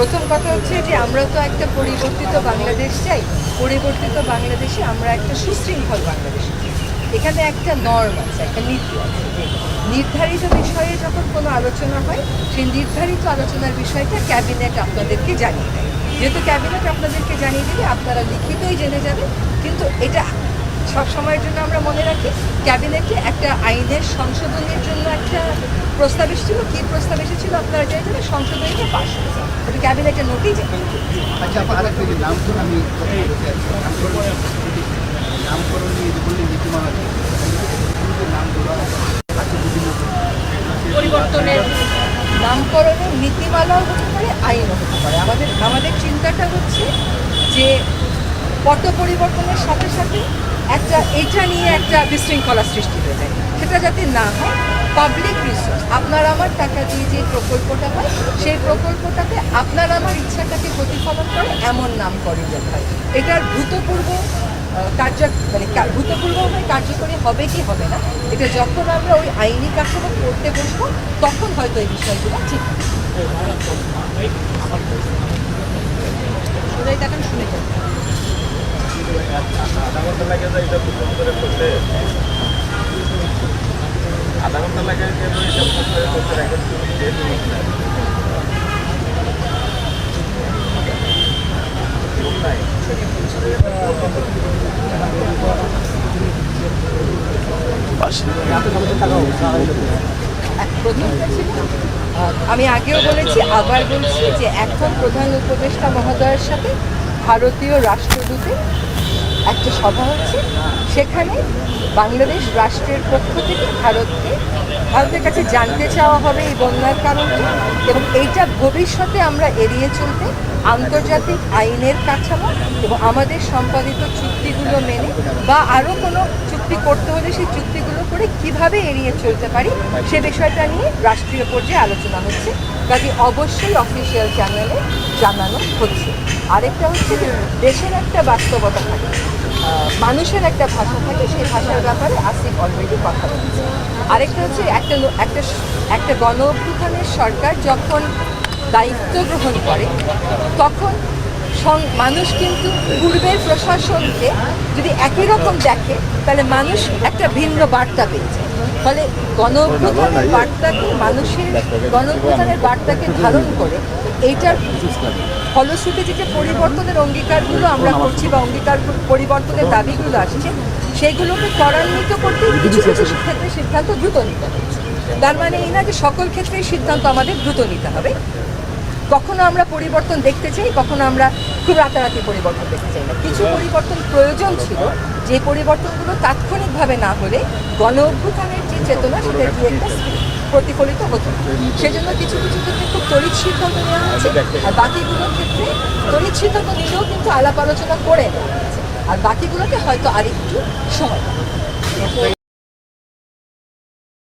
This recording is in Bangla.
প্রথম কথা হচ্ছে যে আমরা তো একটা পরিবর্তিত বাংলাদেশ চাই পরিবর্তিত বাংলাদেশে আমরা একটা সুশৃঙ্খল বাংলাদেশ। এখানে একটা নর্ম আছে, একটা নীতি আছে নির্ধারিত বিষয়ে যখন কোনো আলোচনা হয়, সেই নির্ধারিত আলোচনার বিষয়টা ক্যাবিনেট আপনাদেরকে জানিয়ে দেয় যেহেতু ক্যাবিনেট আপনাদেরকে জানিয়ে দিলে আপনারা লিখিতই জেনে যাবেন, কিন্তু এটা সব সময়ের জন্য আমরা মনে রাখি ক্যাবিনেটে একটা আইনের সংশোধনের জন্য একটা প্রস্তাব এসেছিল? কি প্রস্তাব এসেছিল আপনারা জানেন? সংশোধনীটা পাশ হয়েছে। ওটা ক্যাবিনেটের যায় আচ্ছা আরেকটা যে নামকরণ আমি নিয়ে বললেন নীতিমালা নাম পরিবর্তনের নামকরণের নীতিমালাও হতে পারে আইনও হতে পারে। আমাদের আমাদের চিন্তাটা হচ্ছে যে পট পরিবর্তনের সাথে সাথে একটা এটা নিয়ে একটা বিশৃঙ্খলা সৃষ্টি হয়ে যায়। সেটা যাতে না হয় পাবলিক রিসোর্স আপনার আমার টাকা দিয়ে যে প্রকল্পটা হয় সেই প্রকল্পটাতে আপনার আমার ইচ্ছাটাকে প্রতিফলন করে এমন নামকরণ যেতে হয় এটার ভূতপূর্ব কার্য মানে ভূতপূর্বভাবে কার্যকরী হবে কি হবে না এটা যখন আমরা ওই আইনি কাঠামো করতে বসবো তখন হয়তো এই বিষয়গুলো ঠিক হবে। সোজাই দেখেন শুনে যান আমি আগেও বলেছি আবার বলছি যে এখন প্রধান উপদেষ্টা মহোদয়ের সাথে ভারতীয় রাষ্ট্রদূতের একটা সভা হচ্ছে। সেখানে বাংলাদেশ রাষ্ট্রের পক্ষ থেকে ভারতকে, ভারতের কাছে জানতে চাওয়া হবে এই বন্যার কারণটা এবং এইটা ভবিষ্যতে আমরা এড়িয়ে চলতে আন্তর্জাতিক আইনের কাঠামো এবং আমাদের সম্পাদিত চুক্তিগুলো মেনে বা আরও কোনো চুক্তি করতে হলে সেই চুক্তিগুলো করে কীভাবে এড়িয়ে চলতে পারি সে বিষয়টা নিয়ে রাষ্ট্রীয় পর্যায়ে আলোচনা হচ্ছে। কাজে অবশ্যই অফিসিয়াল চ্যানেলে জানানো হচ্ছে। আরেকটা হচ্ছে দেশের একটা বাস্তবতা থাকে। মানুষের একটা ভাষা থাকে, সেই ভাষার ব্যাপারে আসিফ অলরেডি কথা বলছে। আরেকটা হচ্ছে একটা একটা একটা গণ অভ্যুত্থানের সরকার যখন দায়িত্ব গ্রহণ করে, তখন মানুষ কিন্তু পূর্বের প্রশাসনকে যদি একই রকম দেখে, তাহলে মানুষ একটা ভিন্ন বার্তা পেয়েছে। ফলে গণ অভ্যুত্থানের বার্তাকে, মানুষের গণ অভ্যুত্থানের বার্তাকে ধারণ করে এইটার ফলশ্রুতিতে যে পরিবর্তনের অঙ্গীকারগুলো আমরা করছি বা অঙ্গীকার পরিবর্তনের দাবিগুলো আসছে, সেগুলোকে ত্বরান্বিত করতে কিছু কিছু ক্ষেত্রে সিদ্ধান্ত দ্রুত নিতে হচ্ছে। তার মানে এই না যে সকল ক্ষেত্রেই সিদ্ধান্ত আমাদের দ্রুত নিতে হবে। কখনো আমরা পরিবর্তন দেখতে চাই, কখনো আমরা খুব রাতারাতি পরিবর্তন দেখতে চাই না। কিছু পরিবর্তন প্রয়োজন ছিল, যে পরিবর্তনগুলো তাৎক্ষণিকভাবে না হলে গণ অভ্যুত্থানের যে চেতনা, সেটা দিয়ে একটা প্রতিফলিত হতো। সেজন্য কিছু কিছু ক্ষেত্রে খুব তড়িৎ সিদ্ধান্ত নেওয়া হয়েছে আর বাকিগুলোর ক্ষেত্রে তড়িৎ সিদ্ধান্ত নিলেও কিন্তু আলাপ আলোচনা করে নেওয়া হয়েছে। আর বাকিগুলোকে হয়তো আরেকটু সময়।